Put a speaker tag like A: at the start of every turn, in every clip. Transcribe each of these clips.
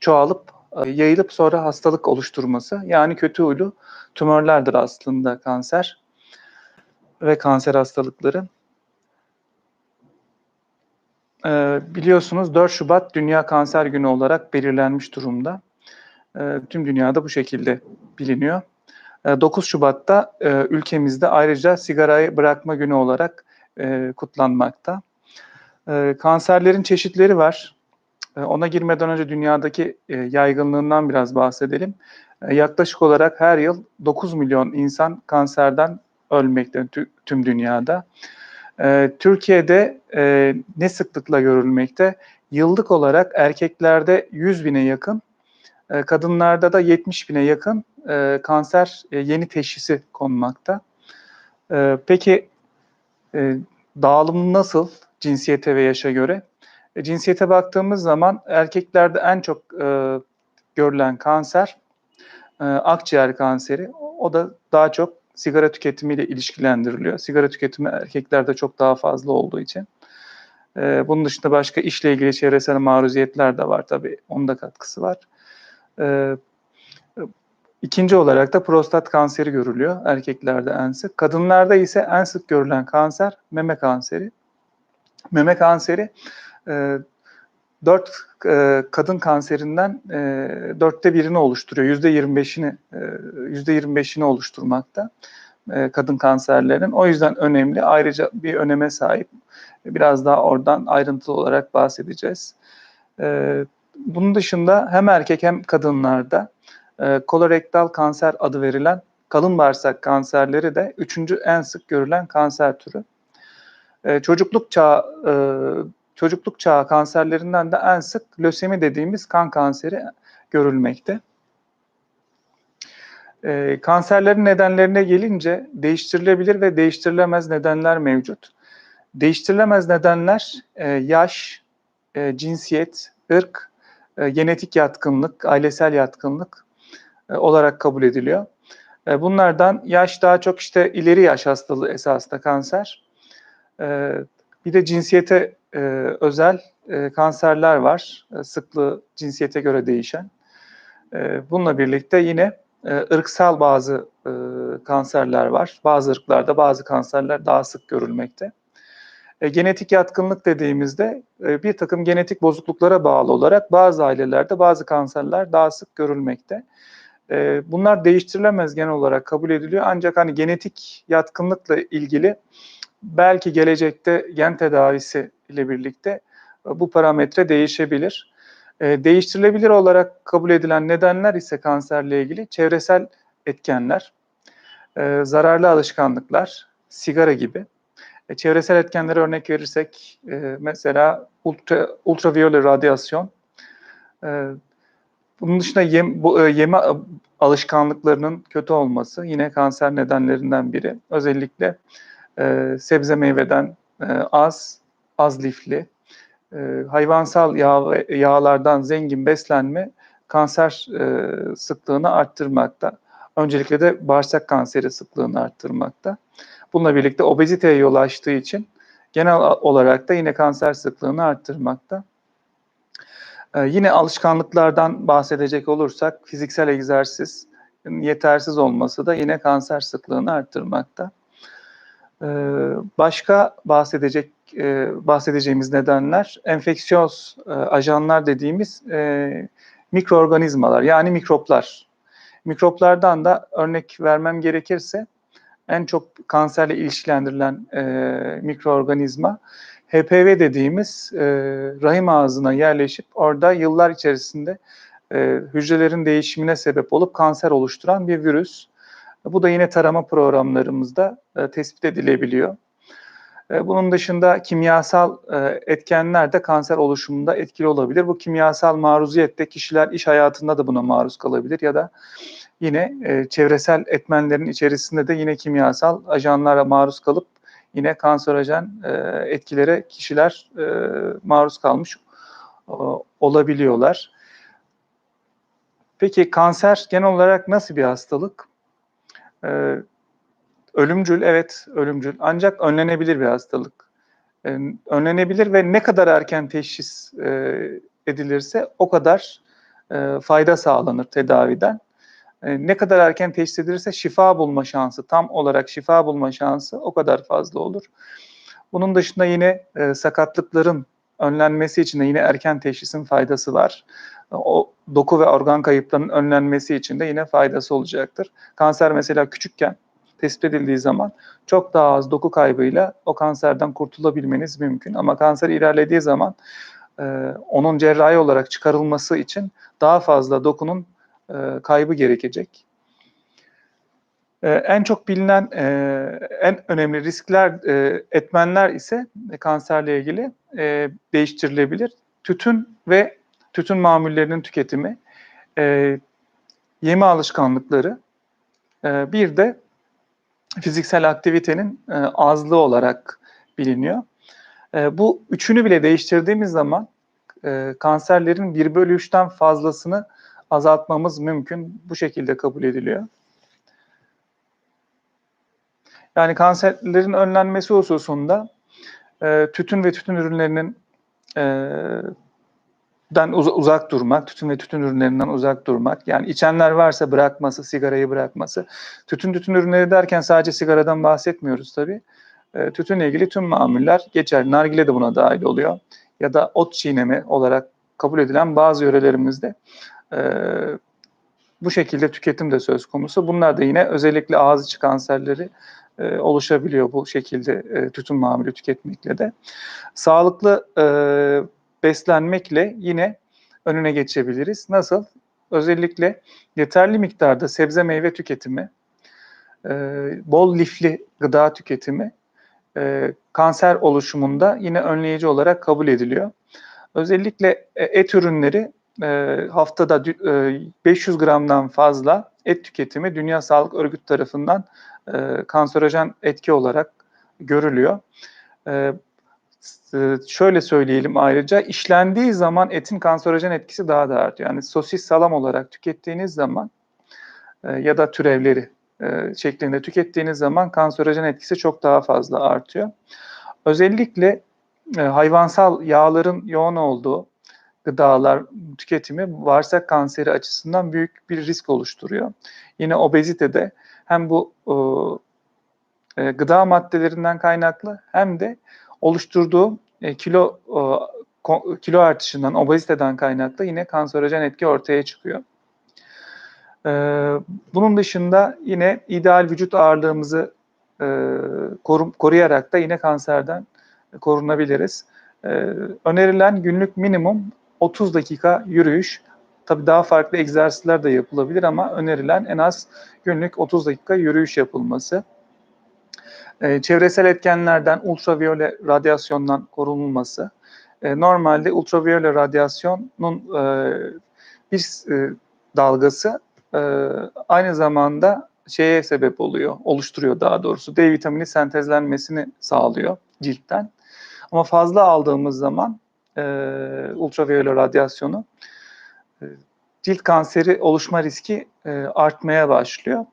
A: çoğalıp e, yayılıp sonra hastalık oluşturması. Yani kötü huylu tümörlerdir aslında kanser ve kanser hastalıkları. Ee, biliyorsunuz 4 Şubat Dünya Kanser Günü olarak belirlenmiş durumda. Ee, tüm dünyada bu şekilde biliniyor. Ee, 9 Şubat'ta e, ülkemizde ayrıca sigarayı bırakma günü olarak e, kutlanmakta. Ee, kanserlerin çeşitleri var. Ee, ona girmeden önce dünyadaki e, yaygınlığından biraz bahsedelim. Ee, yaklaşık olarak her yıl 9 milyon insan kanserden ölmekte tü- tüm dünyada. Ee, Türkiye'de e, ne sıklıkla görülmekte? Yıllık olarak erkeklerde 100 bine yakın, e, kadınlarda da 70 bine yakın kanser yeni teşhisi konmakta. Peki dağılım nasıl cinsiyete ve yaşa göre? E, cinsiyete baktığımız zaman erkeklerde en çok e, görülen kanser e, akciğer kanseri. O da daha çok sigara tüketimiyle ilişkilendiriliyor. Sigara tüketimi erkeklerde çok daha fazla olduğu için. E, bunun dışında başka işle ilgili çevresel maruziyetler de var tabii. Onun da katkısı var. E, ikinci olarak da prostat kanseri görülüyor erkeklerde en sık. Kadınlarda ise en sık görülen kanser meme kanseri. Meme kanseri e, 4 e, kadın kanserinden e, dörtte birini oluşturuyor. Yüzde 25'ini e, yüzde 25'ini oluşturmakta e, kadın kanserlerin. O yüzden önemli. Ayrıca bir öneme sahip. Biraz daha oradan ayrıntılı olarak bahsedeceğiz. Bunun dışında hem erkek hem kadınlarda kolorektal kanser adı verilen kalın bağırsak kanserleri de üçüncü en sık görülen kanser türü. Çocukluk çağı çocukluk çağı kanserlerinden de en sık lösemi dediğimiz kan kanseri görülmekte. E, kanserlerin nedenlerine gelince değiştirilebilir ve değiştirilemez nedenler mevcut. Değiştirilemez nedenler e, yaş, e, cinsiyet, ırk, e, genetik yatkınlık, ailesel yatkınlık e, olarak kabul ediliyor. E, bunlardan yaş daha çok işte ileri yaş hastalığı esasında kanser. E, bir de cinsiyete e, özel e, kanserler var. E, sıklığı cinsiyete göre değişen. E, bununla birlikte yine e, ırksal bazı e, kanserler var. Bazı ırklarda bazı kanserler daha sık görülmekte. E, genetik yatkınlık dediğimizde e, bir takım genetik bozukluklara bağlı olarak bazı ailelerde bazı kanserler daha sık görülmekte. E, bunlar değiştirilemez genel olarak kabul ediliyor. Ancak hani genetik yatkınlıkla ilgili belki gelecekte gen tedavisi ile birlikte e, bu parametre değişebilir. E, değiştirilebilir olarak kabul edilen nedenler ise kanserle ilgili çevresel etkenler, e, zararlı alışkanlıklar, sigara gibi. Çevresel etkenlere örnek verirsek mesela ultra, ultraviyole radyasyon, bunun dışında yem, bu, yeme alışkanlıklarının kötü olması yine kanser nedenlerinden biri. Özellikle e, sebze meyveden e, az, az lifli, e, hayvansal yağ, yağlardan zengin beslenme kanser e, sıklığını arttırmakta. Öncelikle de bağırsak kanseri sıklığını arttırmakta. Bununla birlikte obeziteye yol açtığı için genel olarak da yine kanser sıklığını arttırmakta. Ee, yine alışkanlıklardan bahsedecek olursak fiziksel egzersiz yetersiz olması da yine kanser sıklığını arttırmakta. Ee, başka bahsedecek e, bahsedeceğimiz nedenler enfeksiyöz e, ajanlar dediğimiz e, mikroorganizmalar yani mikroplar. Mikroplardan da örnek vermem gerekirse en çok kanserle ilişkilendirilen e, mikroorganizma HPV dediğimiz e, rahim ağzına yerleşip orada yıllar içerisinde e, hücrelerin değişimine sebep olup kanser oluşturan bir virüs. Bu da yine tarama programlarımızda e, tespit edilebiliyor. E, bunun dışında kimyasal e, etkenler de kanser oluşumunda etkili olabilir. Bu kimyasal maruziyette kişiler iş hayatında da buna maruz kalabilir ya da yine e, çevresel etmenlerin içerisinde de yine kimyasal ajanlara maruz kalıp yine kanserojen etkilere kişiler maruz kalmış olabiliyorlar. Peki kanser genel olarak nasıl bir hastalık? E, ölümcül, evet ölümcül ancak önlenebilir bir hastalık. E, önlenebilir ve ne kadar erken teşhis e, edilirse o kadar e, fayda sağlanır tedaviden. E, ne kadar erken teşhis edilirse şifa bulma şansı, tam olarak şifa bulma şansı o kadar fazla olur. Bunun dışında yine e, sakatlıkların önlenmesi için de yine erken teşhisin faydası var. O doku ve organ kayıplarının önlenmesi için de yine faydası olacaktır. Kanser mesela küçükken tespit edildiği zaman çok daha az doku kaybıyla o kanserden kurtulabilmeniz mümkün. Ama kanser ilerlediği zaman e, onun cerrahi olarak çıkarılması için daha fazla dokunun e, kaybı gerekecek. E, en çok bilinen e, en önemli riskler, e, etmenler ise kanserle ilgili değiştirilebilir. Tütün ve tütün mamullerinin tüketimi, yeme alışkanlıkları, bir de fiziksel aktivitenin e, azlığı olarak biliniyor. E, bu üçünü bile değiştirdiğimiz zaman e, kanserlerin 1 bölü 3'ten fazlasını azaltmamız mümkün. Bu şekilde kabul ediliyor. Yani kanserlerin önlenmesi hususunda e, tütün ve tütün ürünlerinin den uz- uzak durmak, tütün ve tütün ürünlerinden uzak durmak. Yani içenler varsa bırakması, sigarayı bırakması. Tütün tütün ürünleri derken sadece sigaradan bahsetmiyoruz tabii. E, tütünle ilgili tüm mamuller geçer. Nargile de buna dahil oluyor. Ya da ot çiğneme olarak kabul edilen bazı yörelerimizde e, bu şekilde tüketim de söz konusu. Bunlar da yine özellikle ağız içi kanserleri e, oluşabiliyor bu şekilde e, tütün mamülü tüketmekle de. Sağlıklı e, beslenmekle yine önüne geçebiliriz. Nasıl? Özellikle yeterli miktarda sebze meyve tüketimi, e, bol lifli gıda tüketimi e, kanser oluşumunda yine önleyici olarak kabul ediliyor. Özellikle e, et ürünleri e, haftada e, 500 gramdan fazla et tüketimi Dünya Sağlık Örgütü tarafından e, kanserojen etki olarak görülüyor. E, şöyle söyleyelim ayrıca işlendiği zaman etin kanserojen etkisi daha da artıyor. Yani sosis salam olarak tükettiğiniz zaman e, ya da türevleri e, şeklinde tükettiğiniz zaman kanserojen etkisi çok daha fazla artıyor. Özellikle e, hayvansal yağların yoğun olduğu gıdalar tüketimi bağırsak kanseri açısından büyük bir risk oluşturuyor. Yine obezitede hem bu gıda maddelerinden kaynaklı hem de oluşturduğu e, kilo e, kilo artışından, obeziteden kaynaklı yine kanserojen etki ortaya çıkıyor. E, bunun dışında yine ideal vücut ağırlığımızı koruyarak da yine kanserden korunabiliriz. Önerilen günlük minimum 30 dakika yürüyüş. Tabii daha farklı egzersizler de yapılabilir ama önerilen en az günlük 30 dakika yürüyüş yapılması. Ee, çevresel etkenlerden ultraviyole radyasyondan korunulması. Ee, normalde ultraviyole radyasyonun e, bir e, dalgası e, aynı zamanda şeye sebep oluyor, oluşturuyor daha doğrusu. D vitamini sentezlenmesini sağlıyor ciltten. Ama fazla aldığımız zaman e, ultraviyole radyasyonu e, cilt kanseri oluşma riski e, artmaya başlıyor.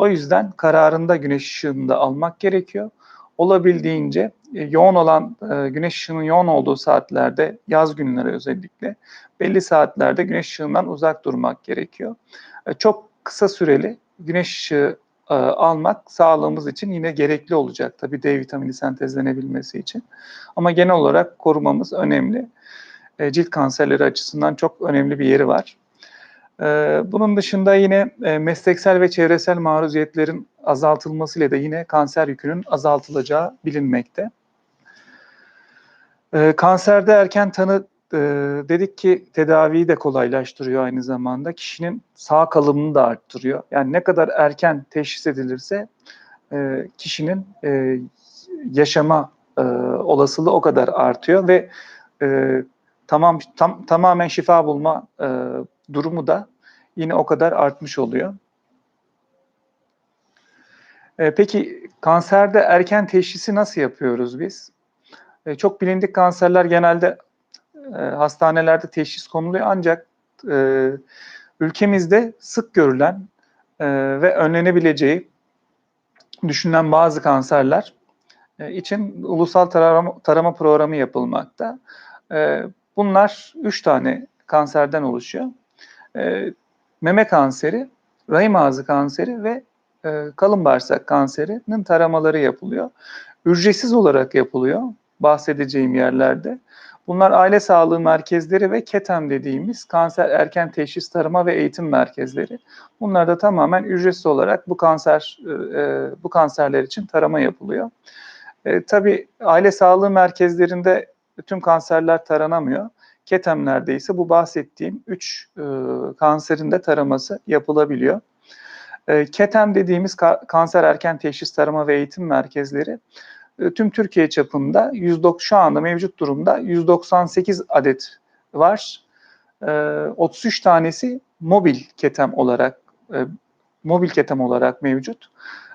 A: O yüzden kararında güneş ışığını da almak gerekiyor. Olabildiğince e, yoğun olan e, güneş ışığının yoğun olduğu saatlerde yaz günleri özellikle belli saatlerde güneş ışığından uzak durmak gerekiyor. E, çok kısa süreli güneş ışığı almak sağlığımız için yine gerekli olacak tabii D vitamini sentezlenebilmesi için. Ama genel olarak korumamız önemli. Cilt kanserleri açısından çok önemli bir yeri var. E, bunun dışında yine e, mesleksel ve çevresel maruziyetlerin azaltılmasıyla da yine kanser yükünün azaltılacağı bilinmekte. E, kanserde erken tanı e, dedik ki tedaviyi de kolaylaştırıyor aynı zamanda. Kişinin sağ kalımını da arttırıyor. Yani ne kadar erken teşhis edilirse e, kişinin yaşama olasılığı o kadar artıyor ve tamam tam tamamen şifa bulma durumu da yine o kadar artmış oluyor. E, peki kanserde erken teşhisi nasıl yapıyoruz biz? E, çok bilindik kanserler genelde e, hastanelerde teşhis konuluyor ancak e, ülkemizde sık görülen e, ve önlenebileceği düşünülen bazı kanserler e, için ulusal tarama, tarama programı yapılmakta. E, bunlar üç tane kanserden oluşuyor. E, meme kanseri, rahim ağzı kanseri ve e, kalın bağırsak kanserinin taramaları yapılıyor. Ücretsiz olarak yapılıyor bahsedeceğim yerlerde. Bunlar aile sağlığı merkezleri ve KETEM dediğimiz kanser erken teşhis tarama ve eğitim merkezleri. Bunlar da tamamen ücretsiz olarak bu kanser e, bu kanserler için tarama yapılıyor. E, tabii aile sağlığı merkezlerinde tüm kanserler taranamıyor. KETEM'lerde ise bu bahsettiğim 3 e, kanserin de taraması yapılabiliyor. E, KETEM dediğimiz ka- kanser erken teşhis tarama ve eğitim merkezleri e, tüm Türkiye çapında 190 şu anda mevcut durumda 198 adet var. E, 33 tanesi mobil ketem olarak e, mobil ketem olarak mevcut.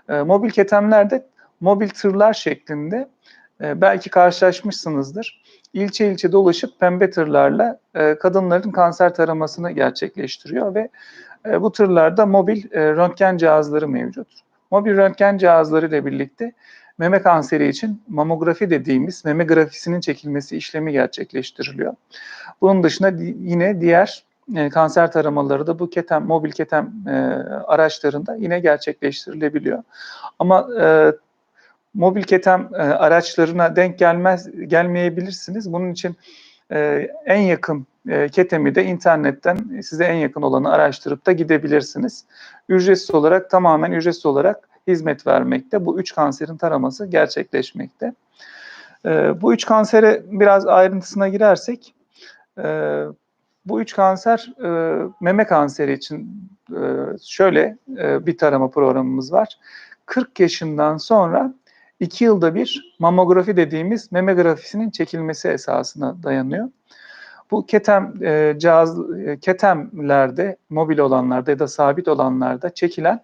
A: E, mobil ketemlerde mobil tırlar şeklinde e, belki karşılaşmışsınızdır. İlçe ilçe dolaşıp pembe tırlarla e, kadınların kanser taramasını gerçekleştiriyor ve e, bu tırlarda mobil e, röntgen cihazları mevcut. Mobil röntgen cihazları ile birlikte meme kanseri için mamografi dediğimiz meme grafisinin çekilmesi işlemi gerçekleştiriliyor. Bunun dışında yine diğer e, kanser taramaları da bu ketem, mobil ketem e, araçlarında yine gerçekleştirilebiliyor. Ama e, mobil ketem e, araçlarına denk gelmez gelmeyebilirsiniz. Bunun için e, en yakın e, ketemi de internetten size en yakın olanı araştırıp da gidebilirsiniz. Ücretsiz olarak tamamen ücretsiz olarak hizmet vermekte. Bu üç kanserin taraması gerçekleşmekte. E, bu üç kansere biraz ayrıntısına girersek, e, bu üç kanser e, meme kanseri için e, şöyle e, bir tarama programımız var. 40 yaşından sonra 2 yılda bir mamografi dediğimiz meme grafisinin çekilmesi esasına dayanıyor. Bu ketem e, cihaz e, ketemlerde mobil olanlarda ya da sabit olanlarda çekilen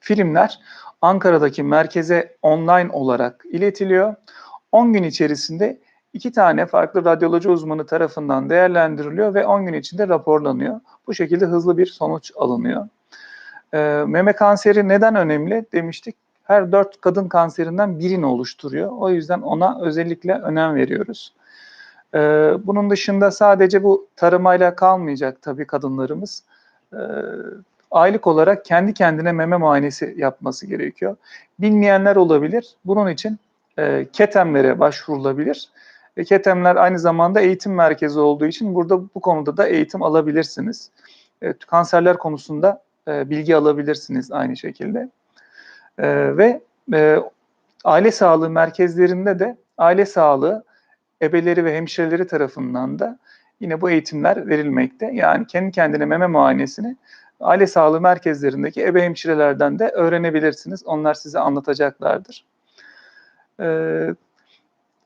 A: filmler Ankara'daki merkeze online olarak iletiliyor. 10 gün içerisinde iki tane farklı radyoloji uzmanı tarafından değerlendiriliyor ve 10 gün içinde raporlanıyor. Bu şekilde hızlı bir sonuç alınıyor. E, meme kanseri neden önemli demiştik. Her dört kadın kanserinden birini oluşturuyor. O yüzden ona özellikle önem veriyoruz. E, bunun dışında sadece bu taramayla kalmayacak tabii kadınlarımız. E, aylık olarak kendi kendine meme muayenesi yapması gerekiyor. Bilmeyenler olabilir. Bunun için e, ketemlere başvurulabilir. E, ketemler aynı zamanda eğitim merkezi olduğu için burada bu konuda da eğitim alabilirsiniz. E, kanserler konusunda e, bilgi alabilirsiniz aynı şekilde. E, ve e, aile sağlığı merkezlerinde de aile sağlığı ebeleri ve hemşireleri tarafından da yine bu eğitimler verilmekte. Yani kendi kendine meme muayenesini aile sağlığı merkezlerindeki ebe hemşirelerden de öğrenebilirsiniz. Onlar size anlatacaklardır. Ee,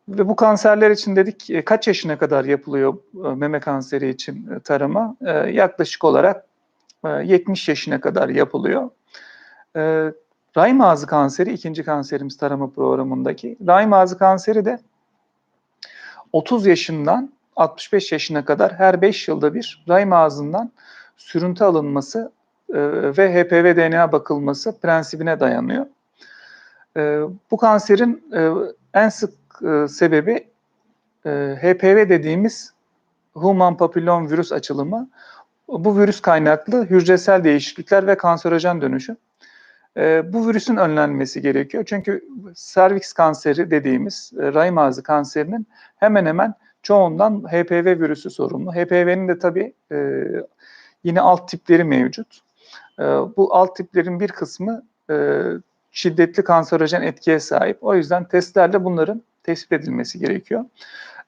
A: ve bu kanserler için dedik e, kaç yaşına kadar yapılıyor e, meme kanseri için e, tarama? Ee, yaklaşık olarak 70 yaşına kadar yapılıyor. Ee, rahim ağzı kanseri ikinci kanserimiz tarama programındaki. Rahim ağzı kanseri de 30 yaşından 65 yaşına kadar her 5 yılda bir rahim ağzından sürüntü alınması e, ve HPV DNA bakılması prensibine dayanıyor. E, bu kanserin e, en sık sebebi HPV dediğimiz Human Papillon virüs açılımı. Bu virüs kaynaklı hücresel değişiklikler ve kanserojen dönüşüm. E, bu virüsün önlenmesi gerekiyor. Çünkü serviks kanseri dediğimiz e, rahim ağzı kanserinin hemen hemen çoğundan HPV virüsü sorumlu. HPV'nin de tabii e, yine alt tipleri mevcut. E, bu alt tiplerin bir kısmı e, şiddetli kanserojen etkiye sahip. O yüzden testlerle bunların tespit edilmesi gerekiyor.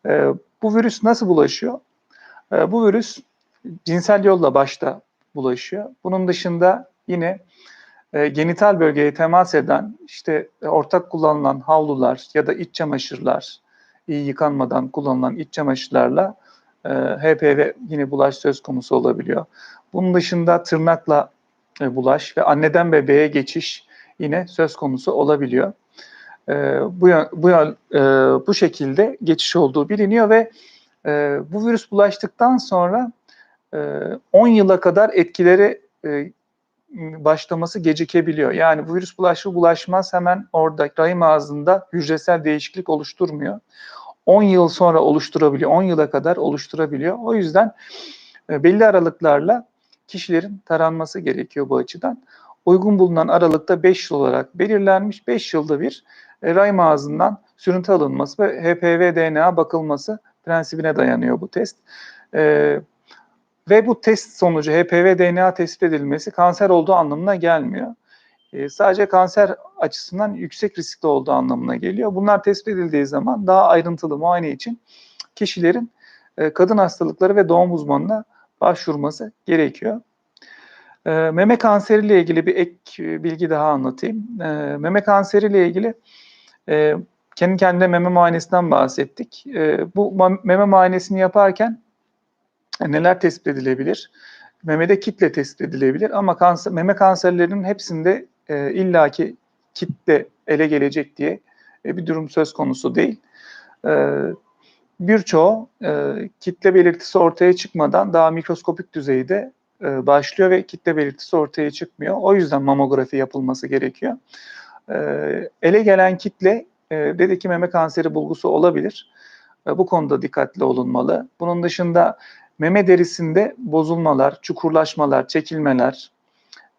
A: E, bu virüs nasıl bulaşıyor? E, bu virüs cinsel yolla başta bulaşıyor. Bunun dışında yine e, genital bölgeye temas eden işte e, ortak kullanılan havlular ya da iç çamaşırlar, iyi yıkanmadan kullanılan iç çamaşırlarla e, HPV yine bulaş söz konusu olabiliyor. Bunun dışında tırnakla e, bulaş ve anneden bebeğe geçiş yine söz konusu olabiliyor. E, bu bu e, bu şekilde geçiş olduğu biliniyor ve e, bu virüs bulaştıktan sonra e, 10 yıla kadar etkileri e, başlaması gecikebiliyor. Yani virüs bulaşır bulaşmaz hemen orada rahim ağzında hücresel değişiklik oluşturmuyor. 10 yıl sonra oluşturabiliyor, 10 yıla kadar oluşturabiliyor. O yüzden E, belli aralıklarla kişilerin taranması gerekiyor bu açıdan. Uygun bulunan aralıkta 5 yıl olarak belirlenmiş. 5 yılda bir e, rahim ağzından sürüntü alınması ve HPV DNA bakılması prensibine dayanıyor bu test. E, ve bu test sonucu HPV DNA tespit edilmesi kanser olduğu anlamına gelmiyor. E, sadece kanser açısından yüksek riskli olduğu anlamına geliyor. Bunlar tespit edildiği zaman daha ayrıntılı muayene için kişilerin e, kadın hastalıkları ve doğum uzmanına başvurması gerekiyor. E, meme kanseriyle ilgili bir ek e, bilgi daha anlatayım. E, meme kanseriyle ilgili e, kendi kendine meme muayenesinden bahsettik. E, bu meme muayenesini yaparken neler tespit edilebilir? Memede kitle tespit edilebilir ama kanser, meme kanserlerinin hepsinde e, illaki kitle ele gelecek diye e, bir durum söz konusu değil. E, Birçoğu e, kitle belirtisi ortaya çıkmadan daha mikroskopik düzeyde e, başlıyor ve kitle belirtisi ortaya çıkmıyor. O yüzden mamografi yapılması gerekiyor. E, ele gelen kitle e, dedi ki meme kanseri bulgusu olabilir. E, bu konuda dikkatli olunmalı. Bunun dışında meme derisinde bozulmalar, çukurlaşmalar, çekilmeler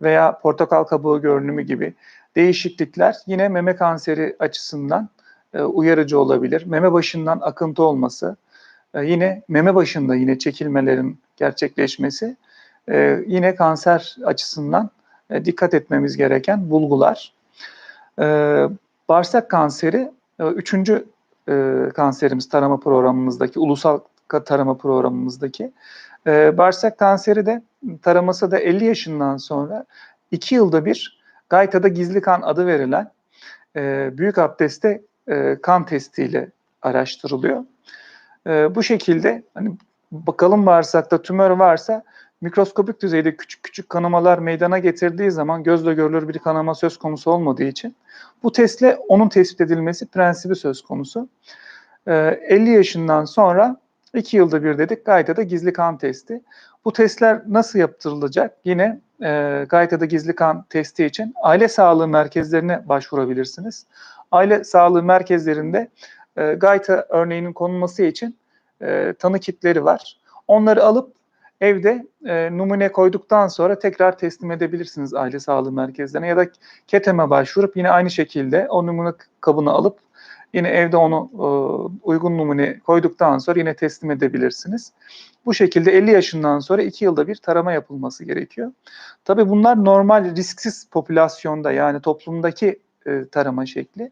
A: veya portakal kabuğu görünümü gibi değişiklikler yine meme kanseri açısından e, uyarıcı olabilir. Meme başından akıntı olması, e, yine meme başında yine çekilmelerin gerçekleşmesi e, yine kanser açısından dikkat etmemiz gereken bulgular. Bağırsak kanseri üçüncü kanserimiz tarama programımızdaki, ulusal tarama programımızdaki. Bağırsak kanseri de taraması da 50 yaşından sonra 2 yılda bir Gayta'da gizli kan adı verilen büyük abdeste e, kan testiyle araştırılıyor. E, bu şekilde hani bakalım bağırsakta tümör varsa mikroskopik düzeyde küçük küçük kanamalar meydana getirdiği zaman gözle görülür bir kanama söz konusu olmadığı için bu testle onun tespit edilmesi prensibi söz konusu. E, 50 yaşından sonra 2 yılda bir dedik Gayta'da gizli kan testi. Bu testler nasıl yaptırılacak? Yine e, Gayta'da gizli kan testi için aile sağlığı merkezlerine başvurabilirsiniz aile sağlığı merkezlerinde e, gayta örneğinin konulması için e, tanı kitleri var. Onları alıp evde e, numune koyduktan sonra tekrar teslim edebilirsiniz aile sağlığı merkezlerine ya da KETEM'e başvurup yine aynı şekilde o numune kabını alıp yine evde onu e, uygun numune koyduktan sonra yine teslim edebilirsiniz. Bu şekilde 50 yaşından sonra 2 yılda bir tarama yapılması gerekiyor. Tabii bunlar normal risksiz popülasyonda yani toplumdaki e, tarama şekli.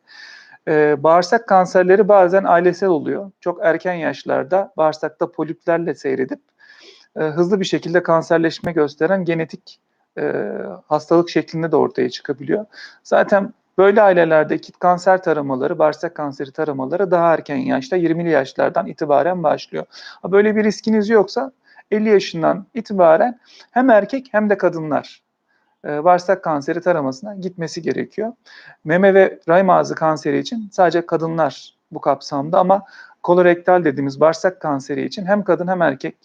A: E, bağırsak kanserleri bazen ailesel oluyor. Çok erken yaşlarda bağırsakta poliplerle seyredip hızlı bir şekilde kanserleşme gösteren genetik hastalık şeklinde de ortaya çıkabiliyor. Zaten böyle ailelerde kit kanser taramaları, bağırsak kanseri taramaları daha erken yaşta 20'li yaşlardan itibaren başlıyor. Böyle bir riskiniz yoksa 50 yaşından itibaren hem erkek hem de kadınlar e, bağırsak kanseri taramasına gitmesi gerekiyor. Meme ve rahim ağzı kanseri için sadece kadınlar bu kapsamda ama kolorektal dediğimiz bağırsak kanseri için hem kadın hem erkek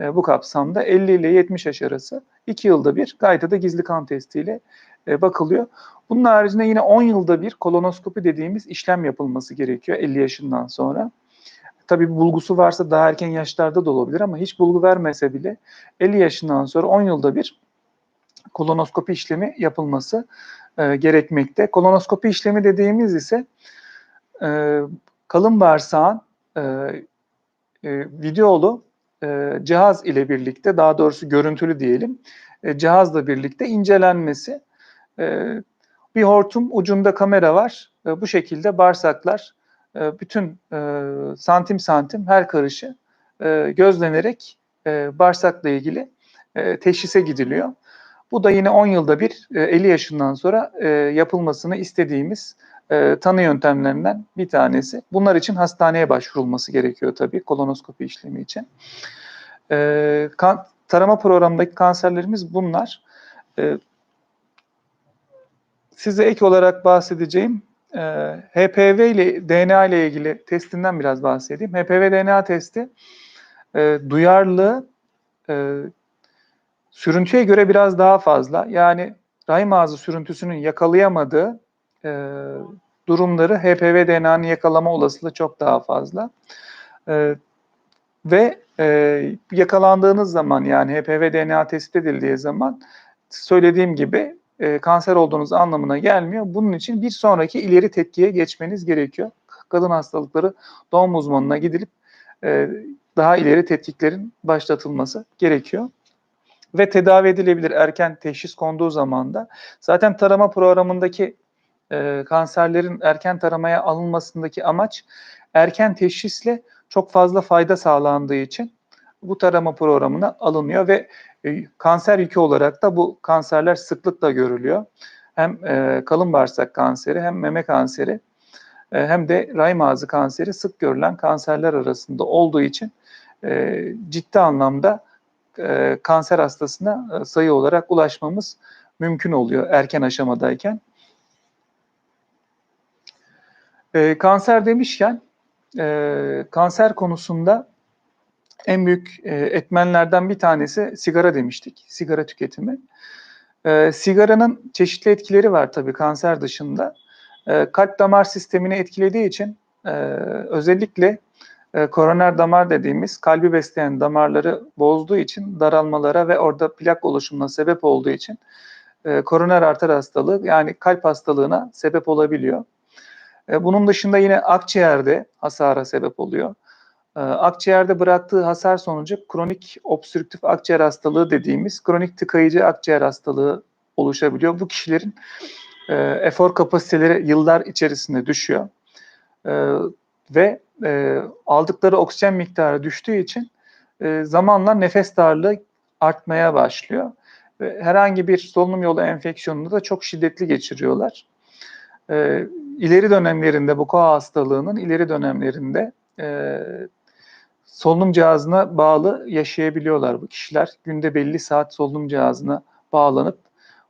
A: e, bu kapsamda 50 ile 70 yaş arası 2 yılda bir gayda gizli kan testiyle e, bakılıyor. Bunun haricinde yine 10 yılda bir kolonoskopi dediğimiz işlem yapılması gerekiyor 50 yaşından sonra. Tabii bulgusu varsa daha erken yaşlarda da olabilir ama hiç bulgu vermese bile 50 yaşından sonra 10 yılda bir kolonoskopi işlemi yapılması e, gerekmekte. Kolonoskopi işlemi dediğimiz ise e, kalın bağırsağın e, e, videolu e, cihaz ile birlikte daha doğrusu görüntülü diyelim e, cihazla birlikte incelenmesi. E, bir hortum ucunda kamera var. E, bu şekilde bağırsaklar e, bütün e, santim santim her karışı e, gözlenerek bağırsakla ilgili teşhise gidiliyor. Bu da yine 10 yılda bir 50 e, yaşından sonra yapılmasını istediğimiz tanı yöntemlerinden bir tanesi. Bunlar için hastaneye başvurulması gerekiyor tabii kolonoskopi işlemi için. tarama programındaki kanserlerimiz bunlar. Size ek olarak bahsedeceğim HPV ile DNA ile ilgili testinden biraz bahsedeyim. HPV DNA testi duyarlılığı Sürüntüye göre biraz daha fazla. Yani rahim ağzı sürüntüsünün yakalayamadığı e, durumları HPV DNA'nın yakalama olasılığı çok daha fazla. E, Ve e, yakalandığınız zaman yani HPV DNA tespit edildiği zaman söylediğim gibi e, kanser olduğunuz anlamına gelmiyor. Bunun için bir sonraki ileri tetkiye geçmeniz gerekiyor. Kadın hastalıkları doğum uzmanına gidilip e, daha ileri tetkiklerin başlatılması gerekiyor. Ve tedavi edilebilir erken teşhis konduğu zaman da zaten tarama programındaki e, kanserlerin erken taramaya alınmasındaki amaç erken teşhisle çok fazla fayda sağlandığı için bu tarama programına alınıyor ve kanser yükü olarak da bu kanserler sıklıkla görülüyor. Hem e, kalın bağırsak kanseri hem meme kanseri e, hem de rahim ağzı kanseri sık görülen kanserler arasında olduğu için e, ciddi anlamda e, kanser hastasına e, sayı olarak ulaşmamız mümkün oluyor erken aşamadayken. E, kanser demişken e, kanser konusunda en büyük e, etmenlerden bir tanesi sigara demiştik. Sigara tüketimi. E, sigaranın çeşitli etkileri var tabii kanser dışında. E, kalp damar sistemini etkilediği için özellikle koroner damar dediğimiz kalbi besleyen damarları bozduğu için daralmalara ve orada plak oluşumuna sebep olduğu için koroner arter hastalığı yani kalp hastalığına sebep olabiliyor. Bunun dışında yine akciğerde hasara sebep oluyor. E, akciğerde bıraktığı hasar sonucu kronik obstrüktif akciğer hastalığı dediğimiz kronik tıkayıcı akciğer hastalığı oluşabiliyor. Bu kişilerin e, efor kapasiteleri yıllar içerisinde düşüyor. Ve aldıkları oksijen miktarı düştüğü için zamanla nefes darlığı artmaya başlıyor. Ve herhangi bir solunum yolu enfeksiyonunu da çok şiddetli geçiriyorlar e, ileri dönemlerinde bu koa hastalığının ileri dönemlerinde e, solunum cihazına bağlı yaşayabiliyorlar bu kişiler. Günde belli saat solunum cihazına bağlanıp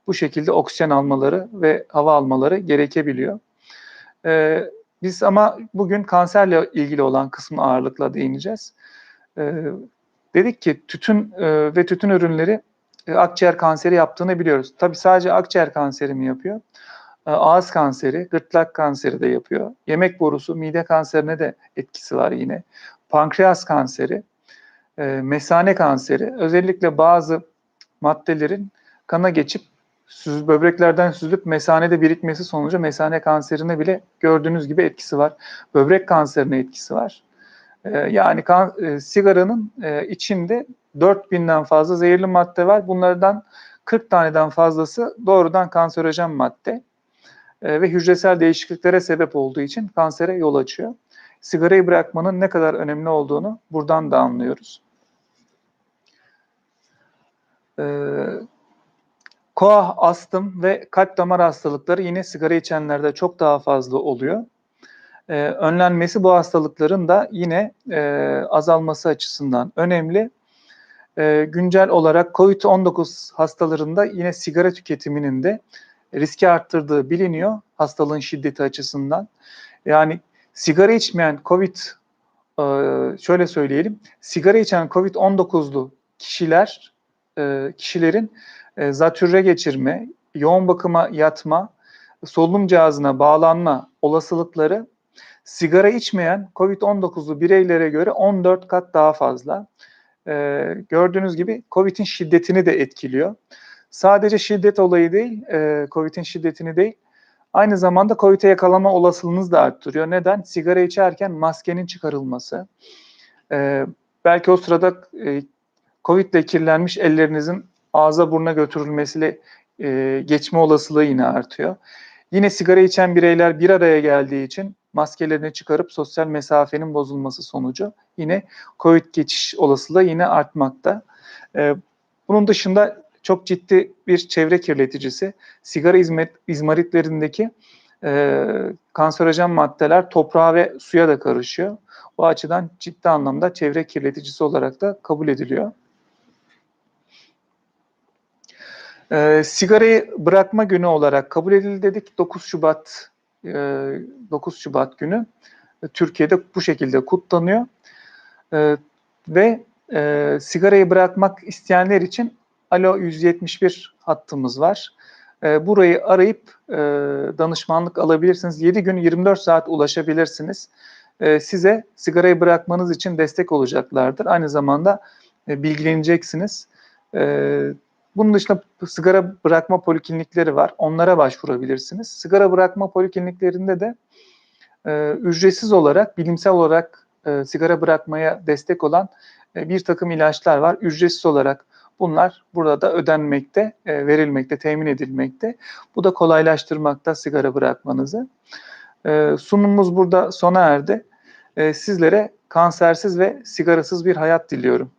A: bu şekilde oksijen almaları ve hava almaları gerekebiliyor. E, biz ama bugün kanserle ilgili olan kısmı ağırlıkla değineceğiz. E, dedik ki tütün e, ve tütün ürünleri e, akciğer kanseri yaptığını biliyoruz. Tabii sadece akciğer kanseri mi yapıyor? Ee, ağız kanseri, gırtlak kanseri de yapıyor. Yemek borusu, mide kanserine de etkisi var yine. Pankreas kanseri, e, mesane kanseri, özellikle bazı maddelerin kana geçip süz, böbreklerden süzülüp mesanede birikmesi sonucu mesane kanserine bile gördüğünüz gibi etkisi var. Böbrek kanserine etkisi var. E, yani kan, e, sigaranın e, içinde 4000'den fazla zehirli madde var. Bunlardan 40 taneden fazlası doğrudan kanserojen madde e, ve hücresel değişikliklere sebep olduğu için kansere yol açıyor. Sigarayı bırakmanın ne kadar önemli olduğunu buradan da anlıyoruz. E, koa, astım ve kalp damar hastalıkları yine sigara içenlerde çok daha fazla oluyor. Ee, önlenmesi bu hastalıkların da yine e, azalması açısından önemli. E, güncel olarak COVID-19 hastalarında yine sigara tüketiminin de riski arttırdığı biliniyor hastalığın şiddeti açısından. Yani sigara içmeyen COVID e, şöyle söyleyelim. Sigara içen COVID-19'lu kişiler e, kişilerin e, zatürre geçirme, yoğun bakıma yatma, solunum cihazına bağlanma olasılıkları sigara içmeyen COVID-19'lu bireylere göre 14 kat daha fazla. Gördüğünüz gibi COVID'in şiddetini de etkiliyor sadece şiddet olayı değil, COVID'in şiddetini değil, aynı zamanda COVID'e yakalama olasılığınız da arttırıyor. Neden? Sigara içerken maskenin çıkarılması, e, belki o sırada e, COVID ile kirlenmiş ellerinizin ağza buruna götürülmesiyle e, geçme olasılığı yine artıyor. Yine sigara içen bireyler bir araya geldiği için maskelerini çıkarıp sosyal mesafenin bozulması sonucu yine COVID geçiş olasılığı yine artmakta. Ee, bunun dışında çok ciddi bir çevre kirleticisi. Sigara izmet, izmaritlerindeki e, kanserojen maddeler toprağa ve suya da karışıyor. Bu açıdan ciddi anlamda çevre kirleticisi olarak da kabul ediliyor. E, sigarayı bırakma günü olarak kabul edildi dedik. 9 Şubat e, 9 Şubat günü Türkiye'de bu şekilde kutlanıyor. E, ve e, sigarayı bırakmak isteyenler için Alo 171 hattımız var. E, burayı arayıp e, danışmanlık alabilirsiniz. 7 gün 24 saat ulaşabilirsiniz. e, size sigarayı bırakmanız için destek olacaklardır. Aynı zamanda e, bilgileneceksiniz. E, bunun dışında sigara bırakma poliklinikleri var. Onlara başvurabilirsiniz. Sigara bırakma polikliniklerinde de e, ücretsiz olarak, bilimsel olarak sigara bırakmaya destek olan bir takım ilaçlar var. Ücretsiz olarak bunlar burada ödenmekte, e, verilmekte, temin edilmekte. Bu da kolaylaştırmakta sigara bırakmanızı. E, sunumumuz burada sona erdi. E, sizlere kansersiz ve sigarasız bir hayat diliyorum.